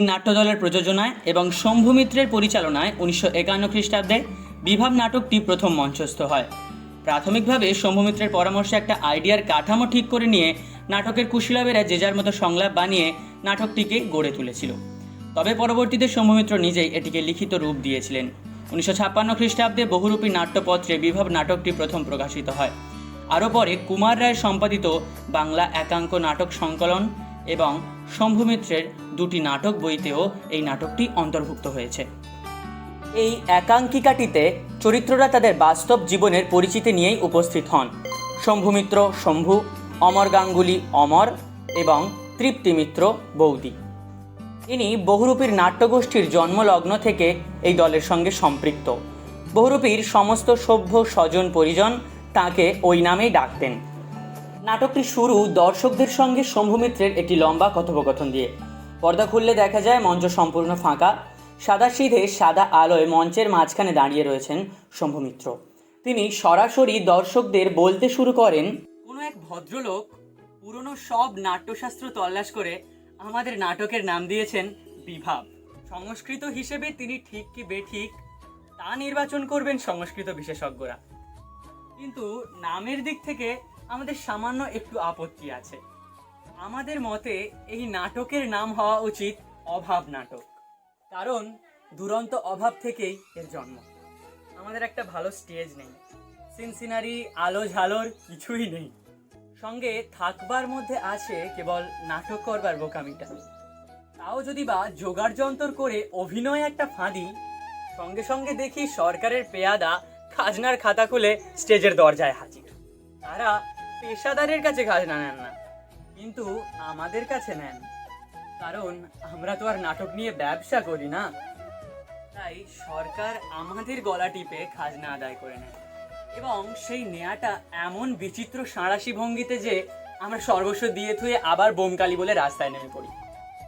বহুরূপী নাট্যদলের প্রযোজনায় এবং শম্ভু মিত্রের পরিচালনায় উনিশশো একান্ন খ্রিস্টাব্দে বিভাব নাটকটি প্রথম মঞ্চস্থ হয়। প্রাথমিকভাবে শম্ভু মিত্রের পরামর্শে একটা আইডিয়ার কাঠামো ঠিক করে নিয়ে নাটকের কুশীলবেরা যে যার মতো সংলাপ বানিয়ে নাটকটিকে গড়ে তুলেছিল। তবে পরবর্তীতে শম্ভু মিত্র নিজেই এটিকে লিখিত রূপ দিয়েছিলেন। উনিশশো ছাপ্পান্ন খ্রিস্টাব্দে বহুরূপী নাট্যপত্রে বিভাব নাটকটি প্রথম প্রকাশিত হয়। আরও পরে কুমার রায় সম্পাদিত বাংলা একাঙ্ক নাটক সংকলন এবং শম্ভু মিত্রের দুটি নাটক বইতেও এই নাটকটি অন্তর্ভুক্ত হয়েছে। এই একাঙ্কিকাটিতে চরিত্ররা তাদের বাস্তব জীবনের পরিচিতি নিয়েই উপস্থিত হন। শম্ভুমিত্র শম্ভু, অমর গাঙ্গুলি অমর এবং তৃপ্তি মিত্র বৌদি। ইনি বহুরূপীর নাট্যগোষ্ঠীর জন্মলগ্ন থেকে এই দলের সঙ্গে সম্পৃক্ত। বহুরূপীর সমস্ত সভ্য স্বজন পরিজন তাকে ওই নামেই ডাকতেন। নাটকটি শুরু দর্শকদের সঙ্গে শম্ভুমিত্রের একটি লম্বা কথোপকথন দিয়ে। পর্দা খুললে দেখা যায় মঞ্চ সম্পূর্ণ ফাঁকা। সাদা সিধে সাদা আলোয় মঞ্চের মাঝখানে দাঁড়িয়ে রয়েছেন শম্ভুমিত্র। তিনি সরাসরি দর্শকদের বলতে শুরু করেন, কোনো এক ভদ্রলোক পুরনো সব নাট্যশাস্ত্র তল্লাশ করে আমাদের নাটকের নাম দিয়েছেন বিভাব। সংস্কৃত হিসেবে তিনি ঠিক কি বেঠিক তা নির্বাচন করবেন সংস্কৃত বিশেষজ্ঞরা। কিন্তু নামের দিক থেকে আমাদের সামান্য একটু আপত্তি আছে। আমাদের মতে এই নাটকের নাম হওয়া উচিত অভাব নাটক। কারণ দুরন্ত অভাব থেকেই এর জন্ম। আমাদের একটা ভালো স্টেজ নেই। সিনসিনারি, আলো ঝালোর কিছুই নেই। সঙ্গে থাকবার মধ্যে আছে কেবল নাটক করবার বোকামিটা। তাও যদি বা জোগাড় যন্তর করে অভিনয় একটা ফাঁদি, সঙ্গে সঙ্গে দেখি সরকারের পেয়াদা খাজনার খাতা খুলে স্টেজের দরজায় হাজির। তারা পেশাদারের কাছে খাজনা নেন না। কিন্তু আমাদের কাছে নেন। কারণ আমরা তো আর নাটক নিয়ে ব্যবসা করি না। তাই সরকার আমাদের গলা টিপে খাজনা আদায় করে নেয়। এবং সেই নেয়াটা এমন বিচিত্র সাঁড়াশি ভঙ্গিতে যে আমরা সর্বস্ব দিয়ে থুয়ে আবার বোমকালি বলে রাস্তায় নেমে পড়ি।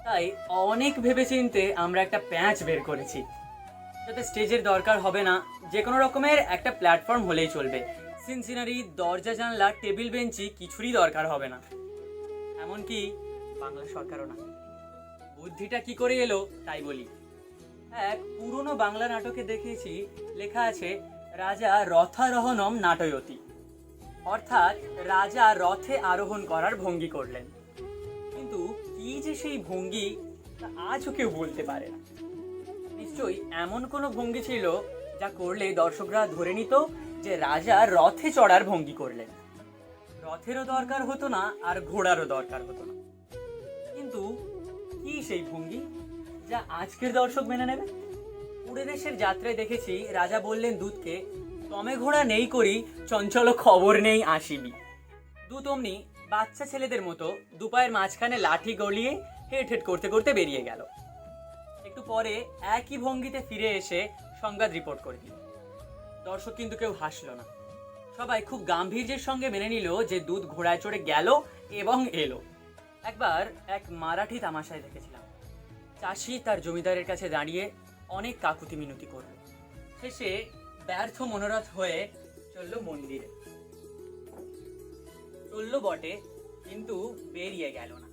তাই অনেক ভেবেচিন্তে আমরা একটা প্যাঁচ বের করেছি। যাতে স্টেজের দরকার হবে না যে কোনো রকমের একটা প্ল্যাটফর্ম হলেই চলবে। সিনসিনারি দরজা, জানলা, টেবিল, বেঞ্চি কিছুরই দরকার হবে না। এমনকি বাংলা সরকারও না। বুদ্ধিটা কি করে এলো তাই বলি। এক পুরনো বাংলা নাটকে দেখেছি, লেখা আছে, রাজা রথারোহণম নাটয়তি। অর্থাৎ রাজা রথে আরোহণ করার ভঙ্গি করলেন। কিন্তু কি যে সেই ভঙ্গি, তা আজও কেউ বলতে পারে না। নিশ্চয়ই এমন কোনো ভঙ্গি ছিল যা করলে দর্শকরা ধরে নিত যে রাজা রথে চড়ার ভঙ্গি করলেন। রথেরও দরকার হতো না আর ঘোড়ারও দরকার হতো না। কিন্তু কি সেই ভঙ্গি যা আজকের দর্শক মেনে নেবে? দেশের যাত্রায় দেখেছি রাজা বললেন দুধকে তমে ঘোড়া নেই করি, চঞ্চল খবর নেই আসিবি দুধ অমনি বাচ্চা ছেলেদের মতো দুপায়ের মাঝখানে লাঠি গলিয়ে হেট হেট করতে করতে বেরিয়ে গেল। একটু পরে একই ভঙ্গিতে ফিরে এসে সংবাদ রিপোর্ট করে দিল। দর্শক কিন্তু কেউ হাসলো না। সবাই খুব গাম্ভীর্যের সঙ্গে মেনে নিল যে দুধ ঘোড়ায় চড়ে গেল এবং এলো। একবার এক মারাঠি তামাশায় দেখেছিলাম। চাষি তার জমিদারের কাছে দাঁড়িয়ে অনেক কাকুতি মিনতি করল। শেষে ব্যর্থ মনোরথ হয়ে চলল মন্দিরে। চলল বটে, কিন্তু বেরিয়ে গেল না।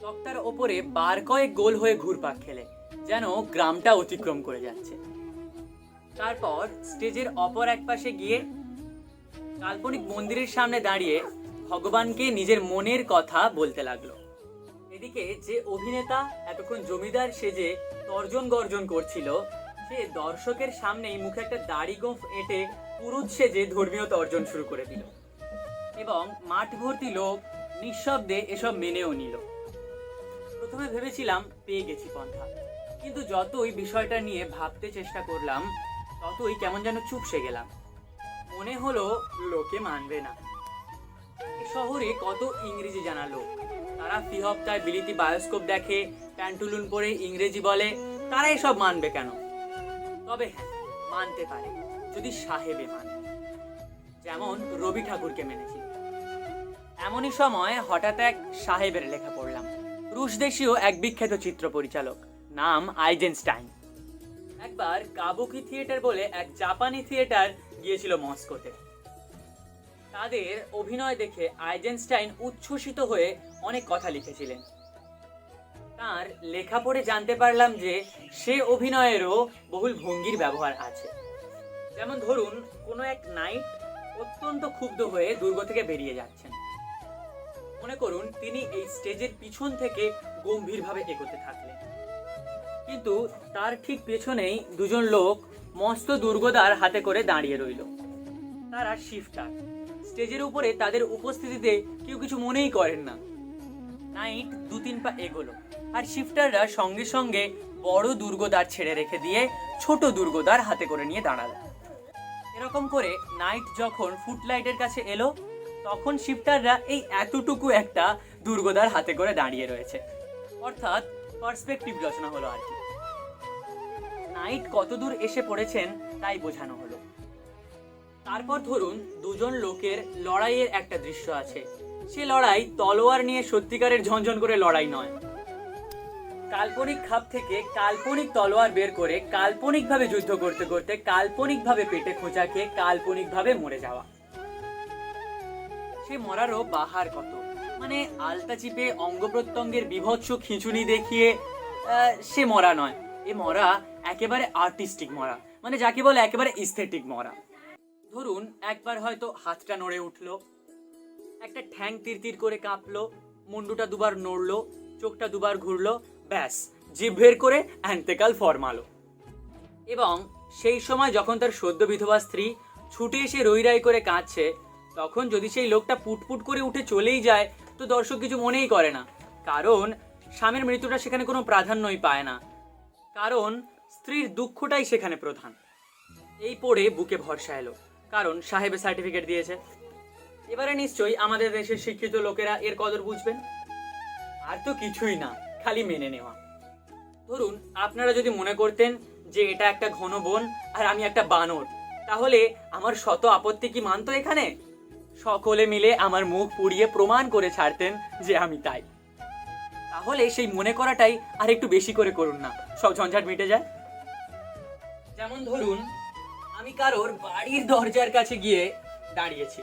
তক্তার ওপরে বার কয়েক গোল হয়ে ঘুরপাক খেলে, যেন গ্রামটা অতিক্রম করে যাচ্ছে। তারপর স্টেজের অপর এক পাশে গিয়ে কাল্পনিক মন্দিরের সামনে দাঁড়িয়ে ভগবানকে নিজের মনের কথা বলতে লাগল। এদিকে যে অভিনেতা এতক্ষণ জমিদার সেজে তর্জন গর্জন করছিল, সে দর্শকের সামনেই মুখে একটা দাড়ি গোঁফ এঁটে পুরুষ সেজে ধর্মীয় তর্জন শুরু করে দিল এবং মাঠ ভর্তি লোক নিঃশব্দে এসব মেনেও নিল। প্রথমে ভেবেছিলাম, পেয়ে গেছি পন্থা। কিন্তু যতই বিষয়টা নিয়ে ভাবতে চেষ্টা করলাম ততই কেমন যেন চুপসে গেলাম। মনে হলো লোকে মানবে না। শহরে কত ইংরেজি জানা লোক। তারা ফি হপ্তায় বিলিতি বায়োস্কোপ দেখে, প্যান্টুলুন পরে ইংরেজি বলে, তারা এসব মানবে কেন? তবে হ্যাঁ মানতে পারে, যদি সাহেবে মানে। যেমন রবি ঠাকুরকে মেনেছি। এমনই সময় হঠাৎ এক সাহেবের লেখা পড়লাম। রুশ দেশীয় এক বিখ্যাত চিত্র পরিচালক, নাম আইজেনস্টাইন। একবার কাবুকি থিয়েটার বলে এক জাপানি থিয়েটার গিয়েছিল মস্কোতে। তাদের অভিনয় দেখে আইজেনস্টাইন উচ্ছ্বসিত হয়ে অনেক কথা লিখেছিলেন। তার লেখা পড়ে জানতে পারলাম যে সে অভিনয়েরও বহুল ভঙ্গির ব্যবহার আছে। যেমন ধরুন, কোনো এক নাইট অত্যন্ত ক্ষুব্ধ হয়ে দুর্গ থেকে বেরিয়ে যাচ্ছেন। মনে করুন, তিনি এই স্টেজের পিছন থেকে গম্ভীরভাবে এগোতে থাকলেন। কিন্তু তার ঠিক পেছনেই দুজন লোক মস্ত দুর্গদার হাতে করে দাঁড়িয়ে রইল। তারা শিফটার। স্টেজের উপরে তাদের উপস্থিতিতে কেউ কিছু মনেই করেন না। নাইট দু তিন পা এগোলো আর শিফটাররা সঙ্গে সঙ্গে বড় দুর্গদ্বার ছেড়ে রেখে দিয়ে ছোট দুর্গদার হাতে করে নিয়ে দাঁড়াল। এরকম করে নাইট যখন ফুটলাইটের কাছে এলো, তখন শিফটাররা এই এতটুকু একটা দুর্গদ্বার হাতে করে দাঁড়িয়ে রয়েছে। অর্থাৎ পার্সপেক্টিভ রচনা হলো আর কি। নাইট কতদূর এসে পড়েছেন তাই বোঝানো হলো। তারপর ধরুন দুজন লোকের লড়াইয়ের একটা দৃশ্য আছে। সে লড়াই তলোয়ার নিয়ে সত্যিকারের ঝনঝন করে লড়াই নয়। কাল্পনিক খাপ থেকে কাল্পনিক তলোয়ার বের করে কাল্পনিকভাবে যুদ্ধ করতে করতে কাল্পনিকভাবে পেটে খোঁচা খেয়ে কাল্পনিকভাবে মরে যাওয়া। সে মরারও বাহার কত? মানে আলতা চিপে অঙ্গ প্রত্যঙ্গের বিভৎস খিঁচুনি দেখিয়ে সে মরা নয়। এ মরা একেবারে আর্টিস্টিক মরা। মানে যাকে বলে একেবারে ইস্থেটিক মরা। ধরুন, একবার হয়তো হাতটা নড়ে উঠল, একটা ঠ্যাং তীর করে কাঁপলো, মুন্ডুটা দুবার নড়লো, চোখটা দুবার ঘুরলো, ব্যাস, জিভ বের করে অ্যান্তেকাল ফরমালো এবং সেই সময় যখন তার সদ্য বিধবা স্ত্রী ছুটে এসে রইরাই করে কাঁদছে, তখন যদি সেই লোকটা পুটপুট করে উঠে চলেই যায় তো দর্শক কিছু মনেই করে না। কারণ, স্বামীর মৃত্যুটা সেখানে কোনো প্রাধান্যই পায় না। কারণ, স্ত্রীর দুঃখটাই সেখানে প্রধান। এই পড়ে বুকে ভরসা এলো। কারণ, সাহেবের সার্টিফিকেট দিয়েছে। এবারে নিশ্চয়ই আমাদের দেশের শিক্ষিত লোকেরা এর কদর বুঝবেন? আর তো কিছুই না, খালি মেনে নেওয়া। ধরুন, আপনারা যদি মনে করতেন যে এটা একটা ঘন বন আর আমি একটা বানর, তাহলে আমার শত আপত্তি কি মানতো এখানে? সকলে মিলে আমার মুখ পুড়িয়ে প্রমাণ করে ছাড়তেন যে আমি তাই। তাহলে সেই মনে করাটাই আর একটু বেশি করে করুন না। সব ঝঞ্ঝাট মিটে যায়। যেমন ধরুন, আমি কারোর বাড়ির দরজার কাছে গিয়ে দাঁড়িয়েছি।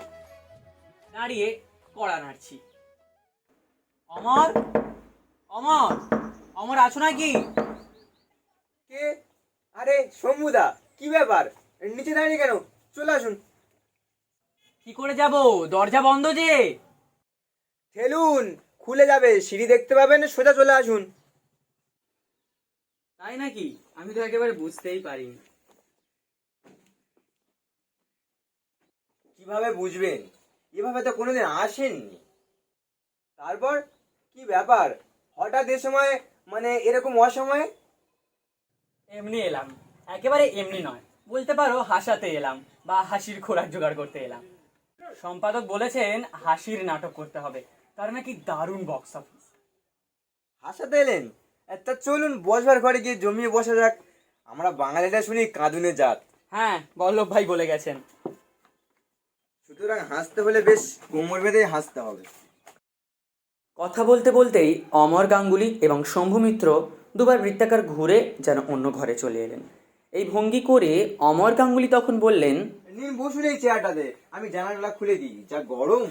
দাঁড়িয়ে কড়া নাড়ছি। অমর? অমর? অমর আছো নাকি? কে? আরে, শম্ভুদা, কি ব্যাপার? নিচে দাঁড়িয়ে কেন? চলে আসুন। কি করে যাব? দরজা বন্ধ যে। ঠেলুন খুলে যাবে সিঁড়ি দেখতে পাবেন সোজা চলে আসুন। তাই নাকি? আমি তো একেবারে বুঝতেই পারিনি। কীভাবে বুঝবেন? এভাবে তো কোনোদিন আসেননি। তারপর কি ব্যাপার? হঠাৎ এ সময় মানে এরকম অসময়ে? এমনি এলাম। একেবারে এমনি নয়। বলতে পারো হাসাতে এলাম বা হাসির খোরাক জোগাড় করতে এলাম। সম্পাদক বলেছেন হাসির নাটক করতে হবে। তার নাকি দারুণ বক্স অফিস হাসাতে এলেন। তা চলুন বসবার ঘরে গিয়ে জমিয়ে বসা যাক। আমরা বাঙালিরা শুনি কাঁদুনে জাত। হ্যাঁ বল্লভ ভাই বলে গেছেন। সুতরাং হাসতে হলে বেশ কোমর বেঁধে হাসতে হবে। কথা বলতে বলতেই অমর গাঙ্গুলি এবং শম্ভু মিত্র দুবার বৃত্তাকার ঘুরে যেন অন্য ঘরে চলে এলেন। এই ভঙ্গি করে অমর গাঙ্গুলি তখন বললেন নিন বসুন এই চেয়ারটাতে আমি জানালা খুলে দিই যা গরম।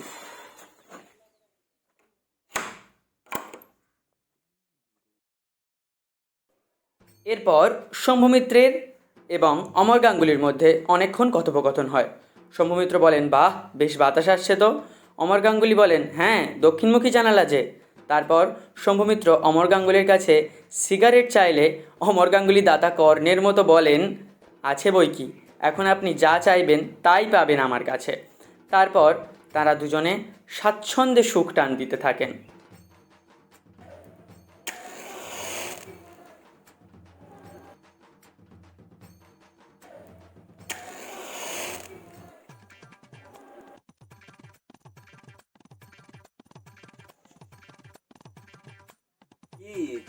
এরপর শম্ভুমিত্রের এবং অমর গাঙ্গুলির মধ্যে অনেকক্ষণ কথোপকথন হয়। শম্ভুমিত্র বলেন বাহ বেশ বাতাস আসছে তো। অমর গাঙ্গুলি বলেন হ্যাঁ দক্ষিণমুখী জানালা যে। তারপর শম্ভুমিত্র অমর গাঙ্গুলির কাছে সিগারেট চাইলে অমর গাঙ্গুলি দাতা কর্ণের মতো বলেন, আছে বই কি? এখন আপনি যা চাইবেন তাই পাবেন আমার কাছে। তারপর তারা দুজনে স্বাচ্ছন্দ্যে সুখ টান দিতে থাকেন।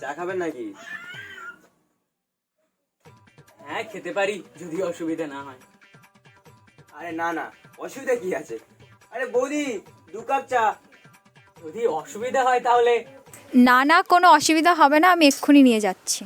চা খাবেন নাকি? হ্যাঁ খেতে পারি, যদি অসুবিধা না হয়। আরে না না, অসুবিধা কি আছে? আরে বৌদি, দু কাপ চা। যদি অসুবিধা হয় তাহলে? না না, কোনো অসুবিধা হবে না, আমি এক্ষুনি নিয়ে যাচ্ছি।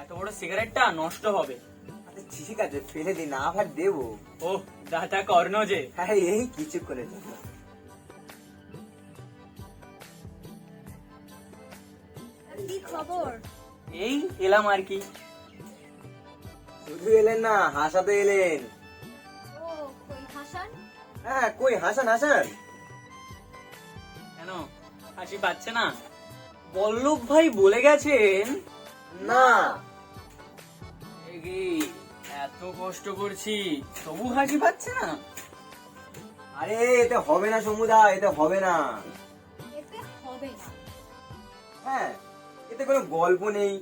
এত বড় সিগারেটটা নষ্ট হবে। আচ্ছা ঠিক আছে ফেলে দিন আবার দেবো। ও দাতা কর্ণ যে। হ্যাঁ এই কিছু করে জন্য কি খবর? এই এলাম আর কি। শুধু এলেন না হাসাতে এলেন। ও কই হাসান? হ্যাঁ কই হাসান হাসান। কেন? হাসি পাচ্ছে না? বল্লভ ভাই বলে গেছেন? না। এত কষ্ট করছি তবু হাসি পাচ্ছে না? আরে এতে হবে না সমুদা এতে হবে না। এতে হবে না। হ্যাঁ এতে কোনো গল্প নেই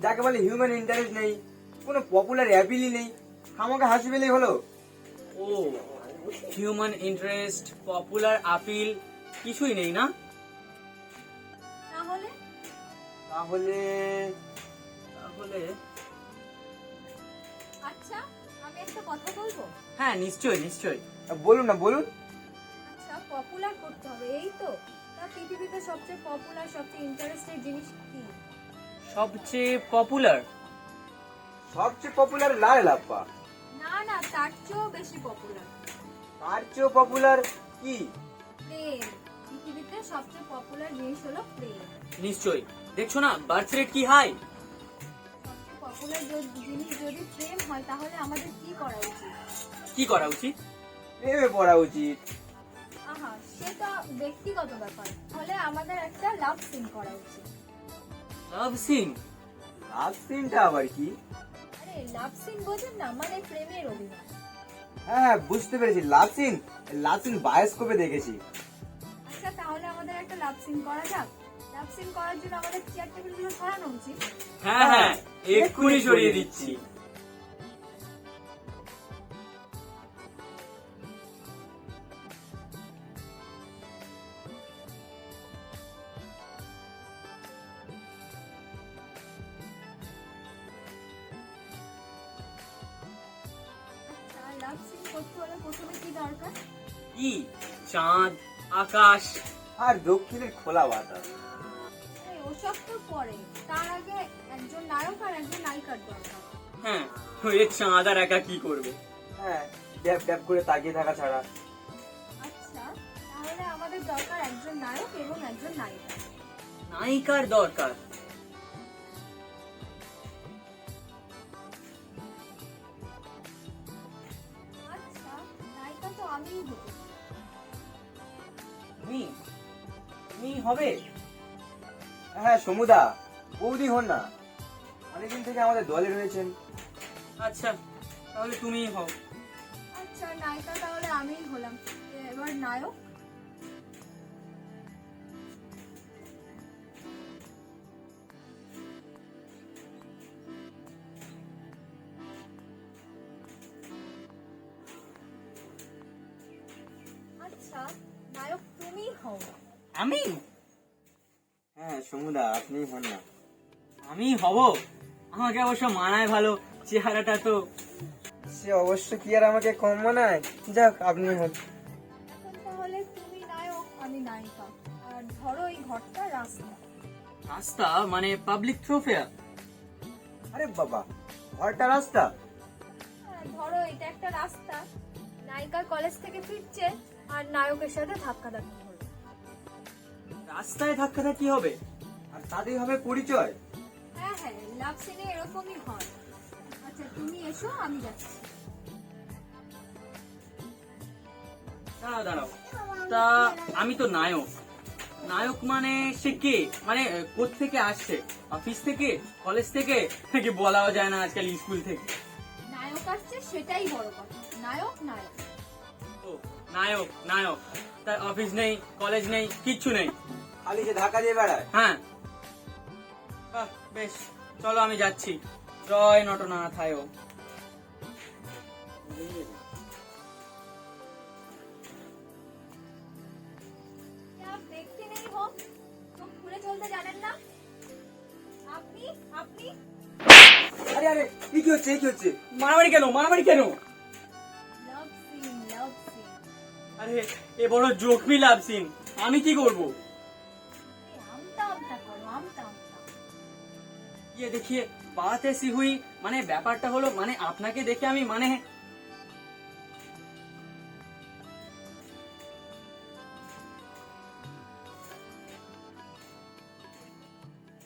যাকে বলে হিউম্যান ইন্টারেস্ট নেই কোনো পপুলার অ্যাপিলই নেই আমাকে হাসি পেলেই হলো। ও হিউম্যান ইন্টারেস্ট পপুলার আপিল কিছুই নেই না? তাহলে? তাহলে তাহলে একটা কথা বলব? হ্যাঁ নিশ্চয় নিশ্চয় বলুন না বলুন। আচ্ছা পপুলার করতে হবে এই তো। তা পৃথিবীতে সবচেয়ে পপুলার সবচেয়ে ইন্টারেস্টেড জিনিস কি? সবচেয়ে পপুলার সবচেয়ে পপুলার লাল লাপ্পা না না তার চেয়েও বেশি পপুলার তার চেয়েও পপুলার কি? প্রেম পৃথিবীতে সবচেয়ে পপুলার জিনিস হলো প্রেম নিশ্চয় দেখছ না বার্থ রেট কি হাই সবচেয়ে জিনিস যদি প্রেম হয় তাহলে আমাদের কি করা উচিত? কি করা উচিত? প্রেমে পড়া উচিত। আহা সেটা ব্যক্তিগত ব্যাপার। তাহলে আমাদের একটা লাভ সিন করা উচিত। লাভ সিন লাভ সিনটা আবার কি? আরে লাভ সিন বোঝেন না মানে প্রেমের অভিনয়। হ্যাঁ হ্যাঁ বুঝতে পেরেছি। লাভ সিন লাভ সিন বায়োস্কোপে দেখেছি। আচ্ছা তাহলে আমাদের একটা লাভ সিন করা যাক। লাভ সিন করার জন্য আমাদের চেয়ার টেবিলগুলো সরানো উচিত। হ্যাঁ হ্যাঁ। এক্ষুনি সরিয়ে দিচ্ছি। আচ্ছা কি? চাঁদ আকাশ। আর দক্ষিণের খোলা বাতাস। তো পরে তার আগে একজন নায়ক আর একজন নায়িকার দরকার। হ্যাঁ ওই চাঁদ একা কি করবে? হ্যাঁ ড্যাব ড্যাব করে তাকিয়ে থাকা ছাড়া। আচ্ছা তাহলে আমাদের দরকার একজন নায়ক এবং একজন নায়িকা। নায়িকার দরকার? আচ্ছা নায়িকা তো আমিই হব। তুমি তুমি হবে? হ্যাঁ সমুদা। বৌদি হন না। অনেকদিন থেকে আমাদের দলে রয়েছেন। আচ্ছা তাহলে তুমিই হও। আচ্ছা নায়িকা তাহলে আমিই হলাম। এবার নায়ক? আপনি হন না। আমি হব? আমাকে অবশ্য মানায় ভালো চেহারাটা তো। সে অবশ্য কি আর আমাকে কম মানায়? যাক আপনি হন। এখন তাহলে তুমি নায়ক আমি নায়িকা। আর ধরো এই ঘরটা রাস্তা। রাস্তা মানে পাবলিক থ্রোফেয়ার আরে বাবা ঘরটা রাস্তা? হ্যাঁ, ধরো এটা একটা রাস্তা। নায়িকা কলেজ থেকে ফিরছে আর নায়কের সাথে ধাক্কা ধাক্কি হলো। রাস্তায় ধাক্কাটা কি হবে? আর তাতেই হবে পরিচয়। হ্যাঁ হ্যাঁ লাভ সিনে এরকমই হয়। আচ্ছা তুমি এসো আমি যাচ্ছি। দাঁড়াও দাঁড়াও। তা আমি তো নায়ক। নায়ক মানে সে কে? মানে থেকে আসছে? অফিস থেকে? কলেজ থেকে? নাকি বলাও যায় না আজকাল স্কুল থেকে? নায়ক আসছে সেটাই বড় কথা। নায়ক নায়ক। ও নায়ক নায়ক। তার অফিস নেই কলেজ নেই কিচ্ছু নেই। খালি যে ঢাকা দিয়ে বেড়ায়? হ্যাঁ। বাহ বেশ। চলো আমি যাচ্ছি। জয় নটনাথায় আরে কি কি হচ্ছে কি হচ্ছে? মারামারি কেন মারামারি কেন? আরে এ বড় জোখমি লাভ সিন আমি কি করব? ইয়ে দেখিয়ে বাত এসি হুই। মানে ব্যাপারটা হলো মানে আপনাকে দেখে আমি মানে।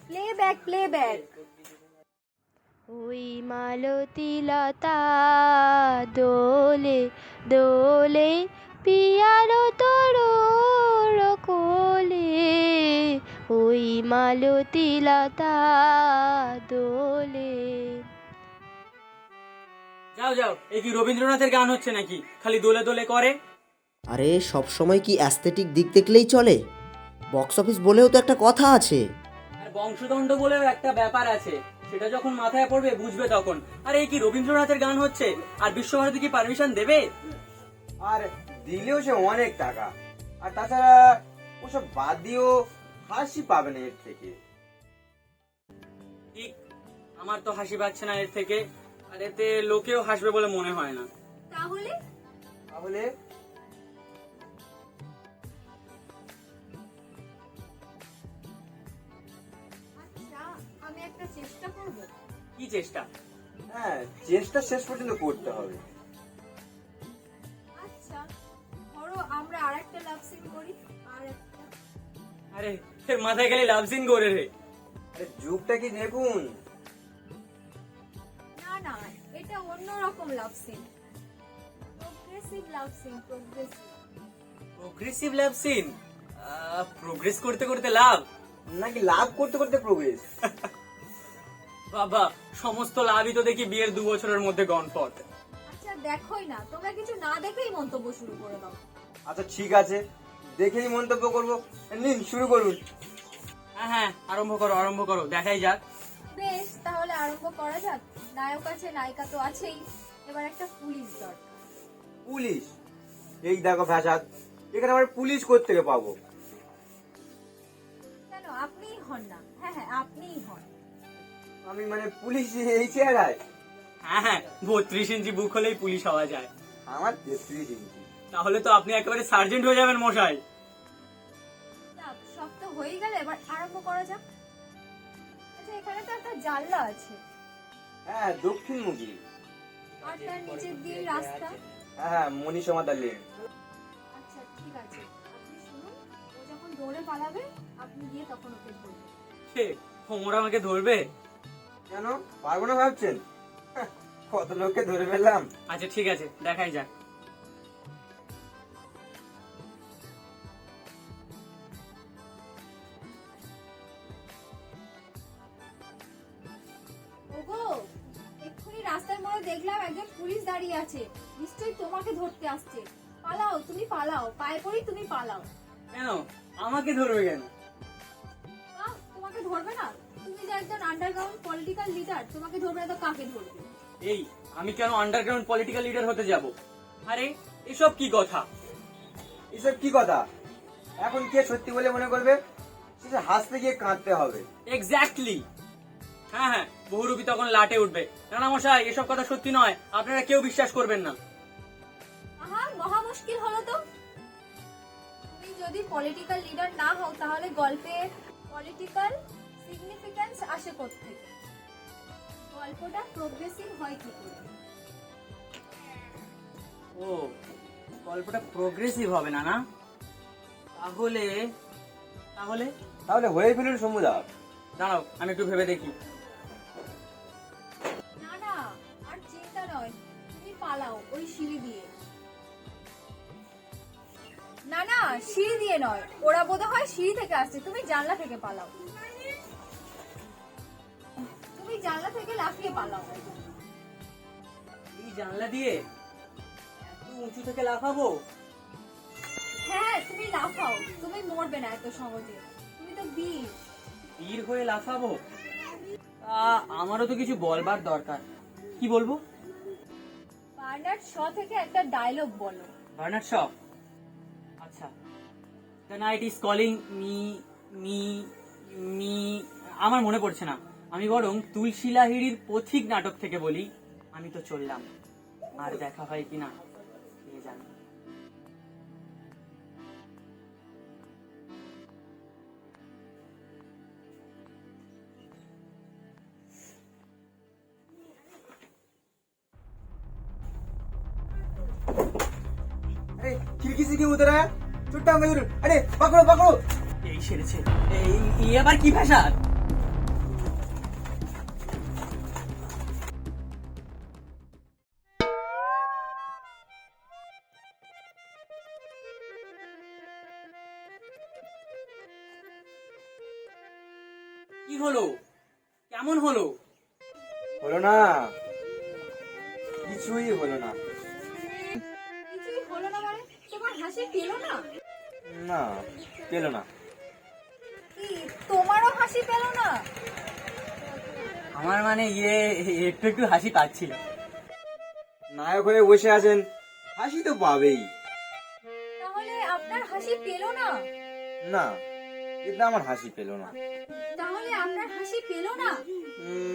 প্লেব্যাক প্লেব্যাক ওই মালতী লতা দোলে দোলে পিয়ালো তরুর কোলে। ওই মালতী লতা দোলে। যাও যাও এ কি রবীন্দ্রনাথের গান হচ্ছে নাকি? খালি দোলে দোলে করে। আরে সব সময় কি অ্যাস্থেটিক দিক দেখলেই চলে? বক্স অফিস বলেও তো একটা কথা আছে। আর বংশদণ্ড বলেও একটা ব্যাপার আছে। সেটা যখন মাথায় পড়বে বুঝবে তখন। আর এই কি রবীন্দ্রনাথের গান হচ্ছে? আর বিশ্বভারতী কি পারমিশন দেবে? আর দিলেও সে অনেক টাকা। আর তাছাড়া ওসব বাদ দিয়েও হাসি পাবে না এর থেকে। ঠিক আমার তো হাসি পাচ্ছে না এর থেকে আর এতে লোকেও হাসবে বলে মনে হয় না। তাহলে? তাহলে? আচ্ছা আমি একটা চেষ্টা করব। কি চেষ্টা? হ্যাঁ চেষ্টা শেষ পর্যন্ত করতে হবে। আচ্ছা ধরো আমরা আরেকটা লাভ সিন করি আর একটা আরে এর মাথায় গেলে লাভ সিন করে রে। আরে যুগটা কি দেখুন না না এটা অন্যরকম love scene progressive love scene progressive progressive love scene progress করতে করতে লাভ? নাকি লাভ করতে করতে প্রোগ্রেস বাবা সমস্ত লাভই তো দেখি বিয়ের দু বছরের মধ্যে গনফট আচ্ছা দেখোই না। তোমরা কিছু না দেখেই মন্তব্য শুরু করে দাও। আচ্ছা ঠিক আছে। দেখেই মন্তব্য করব। নিন শুরু করুন। হ্যাঁ হ্যাঁ আরম্ভ করো আরম্ভ করো দেখাই যাক। বেশ তাহলে আরম্ভ করা যাক। নায়ক আছে নায়িকা তো আছেই। এবার একটা পুলিশ দরকার। পুলিশ? এই দেখো ফ্যাসাদ এখানে আমার পুলিশ থেকে পাবো? কেন আপনিই হন না। হ্যাঁ হ্যাঁ আপনিই হন। আমি মানে পুলিশ এই চেহারায় হ্যাঁ হ্যাঁ বত্রিশ ইঞ্চি বুক হলেই পুলিশ হওয়া যায়। আমার তেত্রিশ ইঞ্চি। তাহলে তো আপনি একেবারে সার্জেন্ট হয়ে যাবেন মশাই। সব তো হয়ে গেলে এবার আরম্ভ করা যাক। আচ্ছা এখানে তো একটা জানলা আছে। হ্যাঁ দক্ষিণমুখী আর তার নিচের দিয়ে রাস্তা। হ্যাঁ হ্যাঁ মনীষা মাতার লেন আচ্ছা ঠিক আছে। আপনি শুনুন ও যখন দৌড়ে পালাবে আপনি গিয়ে তখন ওকে ধরবেন। হোমর আমাকে ধরবে? কেন? পারব না ভাবছেন? হ্যাঁ, কত লোককে ধরে ফেললাম। আচ্ছা ঠিক আছে দেখাই যাক। আসছে। পালাও তুমি পালাও পায়ে পড়ি তুমি পালাও। কেন? আমাকে ধরবে কেন? তোমাকে ধরবে না? তুমি যে একজন আন্ডারগ্রাউন্ড পলিটিক্যাল লিডার তোমাকে ধরবে না তো কাকে ধরবে? এই আমি কেন আন্ডারগ্রাউন্ড পলিটিক্যাল লিডার হতে যাব? আরে এসব কি কথা? এসব কি কথা? এখন কে সত্যি বলে মনে করবে? সেটা হাসতে গিয়ে কাঁদতে হবে। এক্স্যাক্টলি হ্যাঁ হ্যাঁ বহুরূপী তখন লাটে উঠবে। রানা মশাই এসব কথা সত্যি নয়। আপনারা কেউ বিশ্বাস করবেন না। মুশকিল হলো তো? তুমি যদি পলিটিক্যাল লিডার না হও তাহলে গল্পে পলিটিক্যাল সিগনিফিক্যান্স আসে থেকে গল্পটা প্রোগ্রেসিভ হয় কি করে? ও গল্পটা প্রোগ্রেসিভ হবে না না? তাহলে তাহলে? তাহলে হয়ে ফেলুন সমুদা দাঁড়াও আমি একটু ভেবে দেখি। না না আর চিন্তা নয় তুমি পালাও ওই সিঁড়ি দিয়ে। না না সিঁড়ি দিয়ে নয়। ওরা বোধ হয় সিঁড়ি থেকে আসছে। তুমি জানলা থেকে পালাও। তুমি জানলা থেকে লাফিয়ে পালাও। এই জানলা দিয়ে এত উঁচু থেকে লাফাবো? হ্যাঁ তুমি লাফাও। তুমি মরবে না এত সহজে। তুমি তো বীর। বীর হয়ে লাফাবো? আমারও তো কিছু বলবার দরকার। কি বলব? বার্নার্ড শ থেকে একটা ডায়লগ বলো। Bernard Shaw. the night is calling me me me আমার মনে পড়ছে না আমি বরং তুলসী লাহিড়ির পথিক নাটক থেকে বলি আমি তো চললাম আর দেখা হয় কিনা কে জানে अरे खिड़की से क्यों उतरा है টাঙ্গাইল আরে পাকড়ো পাকড়ো এই সেরেছে। এই আবার কি ভাষা? হাসি নায়ক হয়ে বসে আছেন হাসি তো পাবেই। তাহলে আপনার হাসি পেল না? না কিন্তু আমার হাসি পেল না। তাহলে আপনার হাসি পেল না?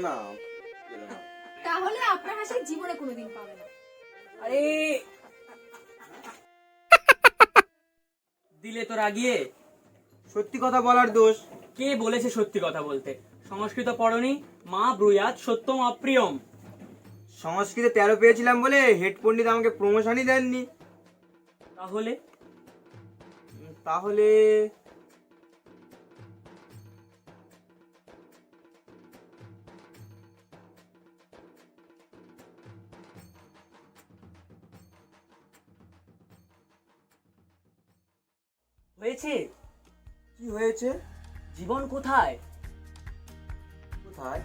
না পেল না। তাহলে আপনার হাসি জীবনে কোনোদিন পাবে না। আরে! দিলে তো রাগিয়ে। সত্যি কথা বলার দোষ। কে বলেছে সত্যি কথা বলতে? সংস্কৃত পড়নি মা ব্রুয়াত সত্যম অপ্রিয়ম। সংস্কৃতে তেরো পেয়েছিলাম বলে হেড পণ্ডিত আমাকে প্রমোশনই দেননি। তাহলে? তাহলে হয়েছে? কি হয়েছে? জীবন কোথায়? কোথায়?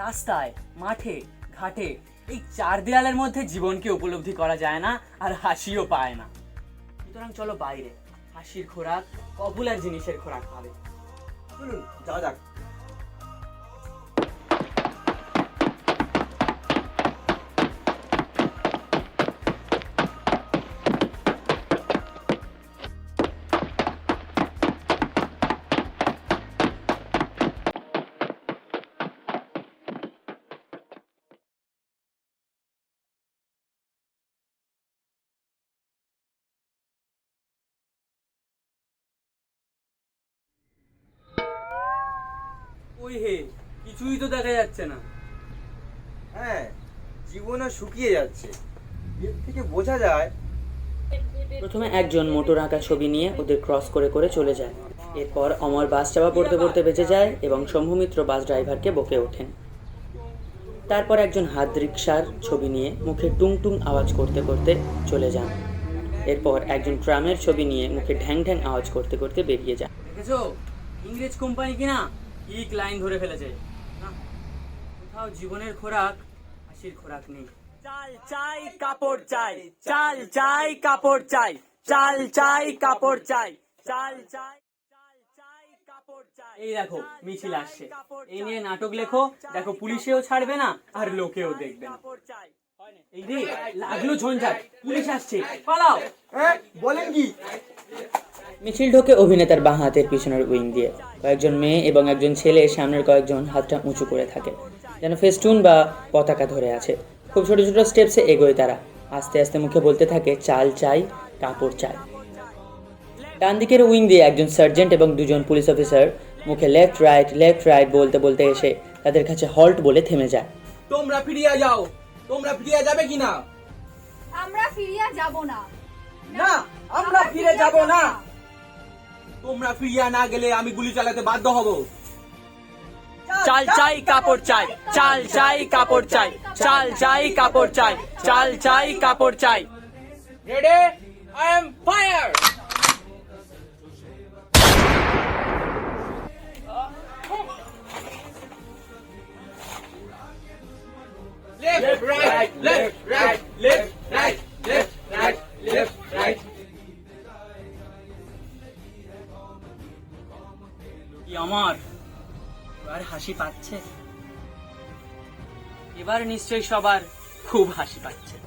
রাস্তায় মাঠে। ঘাটে এই চার দেয়ালের মধ্যে জীবনকে উপলব্ধি করা যায় না আর হাসিও পায় না। সুতরাং চলো বাইরে। হাসির খোরাক পপুলার জিনিসের খোরাক পাবে চলুন, যাওয়া যাক। ওই হে কিছুই তো দেখা যাচ্ছে না। হ্যাঁ জীবনও শুকিয়ে যাচ্ছে। এর থেকে বোঝা যায় প্রথমে একজন মোটর আঁকা ছবি নিয়ে ওদের ক্রস করে করে চলে যায়। এরপর অমর বাস চাপা পড়তে পড়তে বেঁচে যায় এবং শম্ভুমিত্র বাস ড্রাইভারকে বকে ওঠেন। তারপর একজন হাত রিক্সার ছবি নিয়ে মুখে টুং টুং আওয়াজ করতে করতে চলে যান। এরপর একজন ট্রামের ছবি নিয়ে মুখে ঢ্যাং ঢ্যাং আওয়াজ করতে করতে বেরিয়ে যান। দেখেছ? ইংরেজ কোম্পানি কিনা? ঠিক লাইন ধরে ফেলেছে। না কোথাও জীবনের খোরাক হাসির খোরাক নেই। চাল চাই কাপড় চাই চাল চাই কাপড় চাই চাল চাই কাপড় চাই চাল চাই চাল চাই কাপড় চাই এই দেখো মিছিল আসছে। এই নিয়ে নাটক লেখো দেখো পুলিশেও ছাড়বে না আর লোকেও দেখবে না। এই রে লাগল ঝঞ্ঝাট পুলিশ আসছে পালাও। বলেন কি? মিছিল ঢোকে অভিনেতার বাঁ হাতের পিছনের উইং দিয়ে। কয়েকজন মেয়ে এবং একজন ছেলে সামনের কয়েকজন হাতটা উঁচু করে থাকে যেন ফেস্টুন বা পতাকা ধরে আছে। খুব ছোট ছোট স্টেপসে এগোয় তারা। আস্তে আস্তে মুখে বলতে থাকে চাল চাই কাপড় চাই। ডান দিকের উইং দিয়ে একজন সার্জেন্ট এবং দুজন পুলিশ অফিসার মুখে লেফট রাইট লেফট রাইট বলতে বলতে এসে তাদের কাছে হল্ট বলে থেমে যায়। তোমরা ফিরিয়া যাও। তোমরা ফিরিয়া যাবে কি না আমরা ফিরিয়া যাব না। না আমরা ফিরে যাব না। তোমরা ফিরিয়া না গেলে আমি গুলি চালাতে বাধ্য হব। চাল চাই কাপড় চাই চাল চাই কাপড় চাই চাল চাই কাপড় চাই চাল চাই কাপড় চাই। Ready I am fire Left, right, left, right, left, right, left, right, left, right. হাসি পাচ্ছে এবার নিশ্চয়ই সবার খুব হাসি পাচ্ছে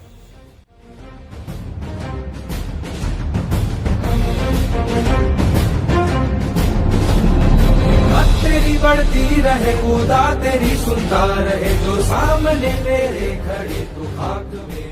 तेरी बढ़ती रहे खुदा तेरी सुनता रहे जो सामने मेरे खड़े तू खाक में